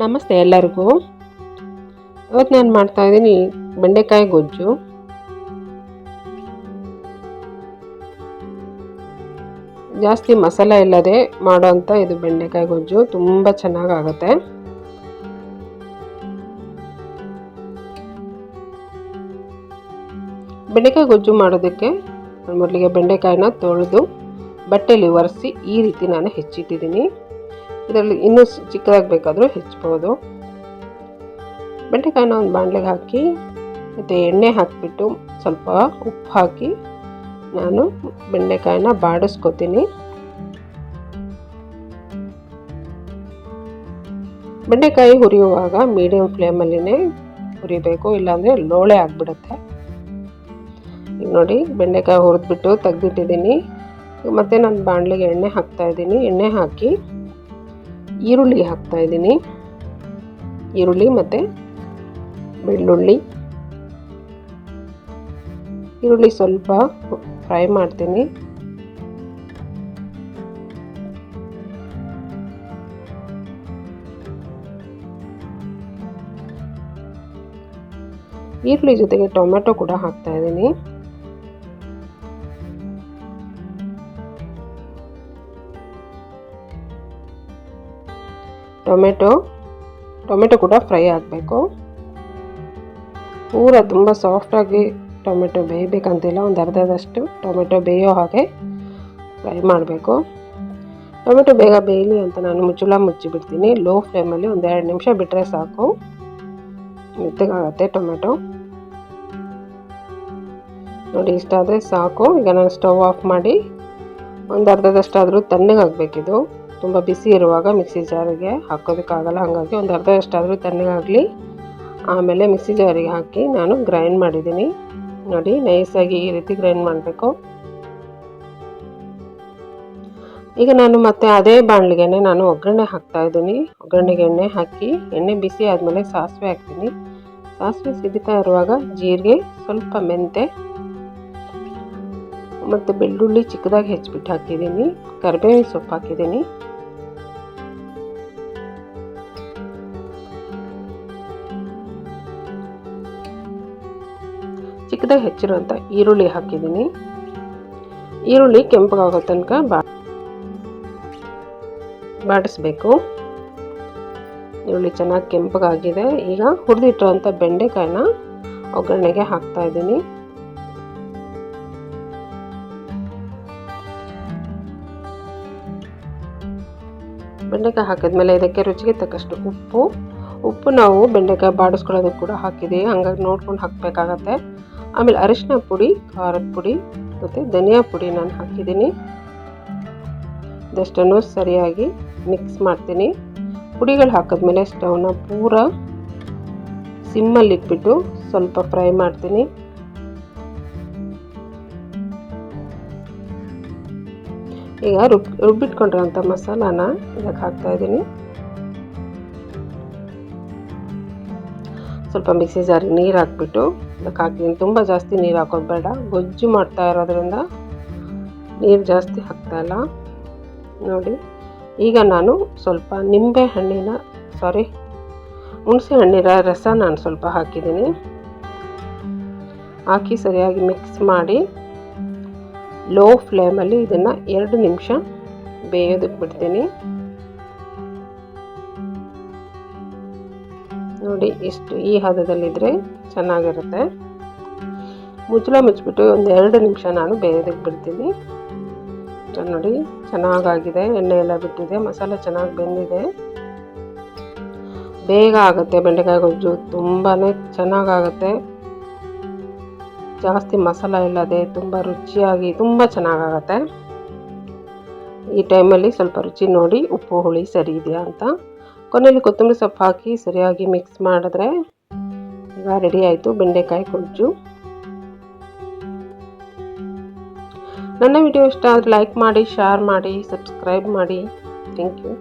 ನಮಸ್ತೆ ಎಲ್ಲರಿಗೂ. ಇವತ್ತು ನಾನು ಮಾಡ್ತಾ ಇದ್ದೀನಿ ಬೆಂಡೆಕಾಯಿ ಗೊಜ್ಜು. ಜಾಸ್ತಿ ಮಸಾಲೆ ಇಲ್ಲದೆ ಮಾಡೋಂಥ ಇದು ಬೆಂಡೆಕಾಯಿ ಗೊಜ್ಜು. ತುಂಬ ಚೆನ್ನಾಗಾಗುತ್ತೆ. ಬೆಂಡೆಕಾಯಿ ಗೊಜ್ಜು ಮಾಡೋದಕ್ಕೆ ಮೊದಲಿಗೆ ಬೆಂಡೆಕಾಯಿನ ತೊಳೆದು ಬಟ್ಟೆಯಲ್ಲಿ ಒರೆಸಿ ಈ ರೀತಿ ನಾನು ಹೆಚ್ಚಿಟ್ಟಿದ್ದೀನಿ. ಇದರಲ್ಲಿ ಇನ್ನೂ ಚಿಕ್ಕದಾಗಿ ಬೇಕಾದರೂ ಹೆಚ್ಚಬಹುದು. ಬೆಂಡೆಕಾಯಿನ ಒಂದು ಬಾಣಲೆಗೆ ಹಾಕಿ, ಮತ್ತು ಎಣ್ಣೆ ಹಾಕಿಬಿಟ್ಟು ಸ್ವಲ್ಪ ಉಪ್ಪು ಹಾಕಿ ನಾನು ಬೆಂಡೆಕಾಯಿನ ಬಾಡಿಸ್ಕೊತೀನಿ. ಬೆಂಡೆಕಾಯಿ ಹುರಿಯುವಾಗ ಮೀಡಿಯಂ ಫ್ಲೇಮಲ್ಲಿನೇ ಹುರಿಬೇಕು, ಇಲ್ಲಾಂದರೆ ಲೋಳೆ ಆಗಿಬಿಡುತ್ತೆ. ಈಗ ನೋಡಿ, ಬೆಂಡೆಕಾಯಿ ಹುರಿದ್ಬಿಟ್ಟು ತೆಗ್ದಿಟ್ಟಿದ್ದೀನಿ. ಮತ್ತು ನಾನು ಬಾಣಲೆಗೆ ಎಣ್ಣೆ ಹಾಕ್ತಾ ಇದ್ದೀನಿ. ಎಣ್ಣೆ ಹಾಕಿ ಈರುಳ್ಳಿ ಹಾಕ್ತಾ ಇದ್ದೀನಿ. ಈರುಳ್ಳಿ ಮತ್ತು ಬೆಳ್ಳುಳ್ಳಿ. ಈರುಳ್ಳಿ ಸ್ವಲ್ಪ ಫ್ರೈ ಮಾಡ್ತೀನಿ. ಈರುಳ್ಳಿ ಜೊತೆಗೆ ಟೊಮೆಟೊ ಕೂಡ ಹಾಕ್ತಾ ಇದ್ದೀನಿ. ಟೊಮೆಟೊ ಟೊಮೆಟೊ ಕೂಡ ಫ್ರೈ ಆಗಬೇಕು. ಪೂರ ತುಂಬ ಸಾಫ್ಟಾಗಿ ಟೊಮೆಟೊ ಬೇಯಬೇಕಂತಿಲ್ಲ, ಒಂದು ಅರ್ಧದಷ್ಟು ಟೊಮೆಟೊ ಬೇಯೋ ಹಾಗೆ ಫ್ರೈ ಮಾಡಬೇಕು. ಟೊಮೆಟೊ ಬೇಗ ಬೇಯಲಿ ಅಂತ ನಾನು ಮುಚ್ಚಳ ಮುಚ್ಚಿಬಿಡ್ತೀನಿ. ಲೋ ಫ್ಲೇಮಲ್ಲಿ ಒಂದು ಎರಡು ನಿಮಿಷ ಬಿಟ್ಟರೆ ಸಾಕು. ಮೆತ್ತಗಾಗತ್ತೆ ಟೊಮೆಟೊ. ನೋಡಿ, ಇಷ್ಟ ಆದರೆ ಸಾಕು. ಈಗ ನಾನು ಸ್ಟವ್ ಆಫ್ ಮಾಡಿ ಒಂದು ಅರ್ಧದಷ್ಟಾದರೂ ತಣ್ಣಗಾಗಬೇಕಿದು. ತುಂಬ ಬಿಸಿ ಇರುವಾಗ ಮಿಕ್ಸಿ ಜಾರಿಗೆ ಹಾಕೋದಕ್ಕಾಗಲ್ಲ. ಹಾಗಾಗಿ ಒಂದು ಅರ್ಧದಷ್ಟಾದರೂ ತಣ್ಣಗಾಗಲಿ. ಆಮೇಲೆ ಮಿಕ್ಸಿ ಜಾರಿಗೆ ಹಾಕಿ ನಾನು ಗ್ರೈಂಡ್ ಮಾಡಿದ್ದೀನಿ. ನೋಡಿ, ನೈಸಾಗಿ ಈ ರೀತಿ ಗ್ರೈಂಡ್ ಮಾಡಬೇಕು. ಈಗ ನಾನು ಮತ್ತೆ ಅದೇ ಬಾಣಲಿಗೆನೆ ನಾನು ಒಗ್ಗರಣೆ ಹಾಕ್ತಾ ಇದ್ದೀನಿ. ಒಗ್ಗರಣೆಗೆ ಎಣ್ಣೆ ಹಾಕಿ, ಎಣ್ಣೆ ಬಿಸಿ ಆದಮೇಲೆ ಸಾಸಿವೆ ಹಾಕ್ತೀನಿ. ಸಾಸಿವೆ ಸಿಗುತ್ತಾ ಇರುವಾಗ ಜೀರಿಗೆ, ಸ್ವಲ್ಪ ಮೆಂತೆ ಮತ್ತು ಬೆಳ್ಳುಳ್ಳಿ ಚಿಕ್ಕದಾಗಿ ಹೆಚ್ಚಿಬಿಟ್ಟು ಹಾಕಿದ್ದೀನಿ. ಕರಿಬೇವಿನ ಸೊಪ್ಪು ಹಾಕಿದ್ದೀನಿ. ಚಿಕ್ಕದಾಗಿ ಹೆಚ್ಚಿರುವಂಥ ಈರುಳ್ಳಿ ಹಾಕಿದ್ದೀನಿ. ಈರುಳ್ಳಿ ಕೆಂಪಗಾಗೋ ತನಕ ಬಾ ಬಾಡಿಸ್ಬೇಕು. ಈರುಳ್ಳಿ ಚೆನ್ನಾಗಿ ಕೆಂಪಗಾಗಿದೆ. ಈಗ ಹುರಿದಿಟ್ಟಿರುವಂಥ ಬೆಂಡೆಕಾಯಿನ ಒಗ್ಗರಣೆಗೆ ಹಾಕ್ತಾ ಇದ್ದೀನಿ. ಬೆಂಡೆಕಾಯಿ ಹಾಕಿದ್ಮೇಲೆ ಇದಕ್ಕೆ ರುಚಿಗೆ ತಕ್ಕಷ್ಟು ಉಪ್ಪು. ಉಪ್ಪು ನಾವು ಬೆಂಡೆಕಾಯಿ ಬಾಡಿಸ್ಕೊಳ್ಳೋದಕ್ಕೆ ಕೂಡ ಹಾಕಿದ್ದೀವಿ. ಹಂಗಾಗಿ ನೋಡ್ಕೊಂಡು ಹಾಕಬೇಕಾಗತ್ತೆ. ಆಮೇಲೆ ಅರಿಶಿನ ಪುಡಿ, ಖಾರದ ಪುಡಿ ಮತ್ತು ಧನಿಯಾ ಪುಡಿ ನಾನು ಹಾಕಿದ್ದೀನಿ. ಇದಷ್ಟನ್ನು ಸರಿಯಾಗಿ ಮಿಕ್ಸ್ ಮಾಡ್ತೀನಿ. ಪುಡಿಗಳು ಹಾಕಿದ್ಮೇಲೆ ಸ್ಟವ್ನ ಪೂರ ಸಿಮ್ಮಲ್ಲಿ ಇಟ್ಬಿಟ್ಟು ಸ್ವಲ್ಪ ಫ್ರೈ ಮಾಡ್ತೀನಿ. ಈಗ ರುಬ್ ರುಬ್ಬಿಟ್ಕೊಂಡಿರೋಂಥ ಮಸಾಲಾನ ಇದಕ್ಕೆ ಹಾಕ್ತಾ ಇದ್ದೀನಿ. ಸ್ವಲ್ಪ ಮಿಕ್ಸಿ ಜಾರಿ ನೀರು ಹಾಕ್ಬಿಟ್ಟು ಅದಕ್ಕೆ ಹಾಕ್ತೀನಿ. ತುಂಬ ಜಾಸ್ತಿ ನೀರು ಹಾಕೋದು ಬೇಡ. ಗೊಜ್ಜು ಮಾಡ್ತಾ ಇರೋದ್ರಿಂದ ನೀರು ಜಾಸ್ತಿ ಹಾಕ್ತಾ ಇಲ್ಲ. ನೋಡಿ, ಈಗ ನಾನು ಸ್ವಲ್ಪ ನಿಂಬೆ ಹಣ್ಣಿನ ಸಾರಿ ಹುಣಸೆ ಹಣ್ಣಿನ ರಸ ನಾನು ಸ್ವಲ್ಪ ಹಾಕಿದ್ದೀನಿ. ಹಾಕಿ ಸರಿಯಾಗಿ ಮಿಕ್ಸ್ ಮಾಡಿ ಲೋ ಫ್ಲೇಮಲ್ಲಿ ಇದನ್ನು ಎರಡು ನಿಮಿಷ ಬೇಯೋದಕ್ಕೆ ಬಿಡ್ತೀನಿ. ನೋಡಿ ಇಷ್ಟು ಈ ಹದದಲ್ಲಿದ್ದರೆ ಚೆನ್ನಾಗಿರುತ್ತೆ. ಮುಚ್ಚಳ ಮುಚ್ಚಿಬಿಟ್ಟು ಒಂದು ಎರಡು ನಿಮಿಷ ನಾನು ಬೇಯೋದಕ್ಕೆ ಬಿಡ್ತೀನಿ. ನೋಡಿ, ಚೆನ್ನಾಗಾಗಿದೆ. ಎಣ್ಣೆ ಎಲ್ಲ ಬಿಟ್ಟಿದೆ. ಮಸಾಲೆ ಚೆನ್ನಾಗಿ ಬೆಂದಿದೆ. ಬೇಗ ಆಗುತ್ತೆ. ಬೆಂಡೆಕಾಯಿ ಗೊಜ್ಜು ತುಂಬಾ ಚೆನ್ನಾಗಾಗುತ್ತೆ. ಜಾಸ್ತಿ ಮಸಾಲ ಇಲ್ಲದೆ ತುಂಬ ರುಚಿಯಾಗಿ ತುಂಬ ಚೆನ್ನಾಗಾಗತ್ತೆ. ಈ ಟೈಮಲ್ಲಿ ಸ್ವಲ್ಪ ರುಚಿ ನೋಡಿ ಉಪ್ಪು, ಹುಳಿ ಸರಿ ಇದೆಯಾ ಅಂತ. ಕೊನೆಯಲ್ಲಿ ಕೊತ್ತಂಬರಿ ಸೊಪ್ಪು ಹಾಕಿ ಸರಿಯಾಗಿ ಮಿಕ್ಸ್ ಮಾಡಿದ್ರೆ ಈಗ ರೆಡಿ ಆಯಿತು ಬೆಂಡೆಕಾಯಿ ಗೊಜ್ಜು. ನನ್ನ ವಿಡಿಯೋ ಇಷ್ಟ ಆದರೆ ಲೈಕ್ ಮಾಡಿ ಶೇರ್ ಮಾಡಿ ಸಬ್ಸ್ಕ್ರೈಬ್ ಮಾಡಿ. Thank you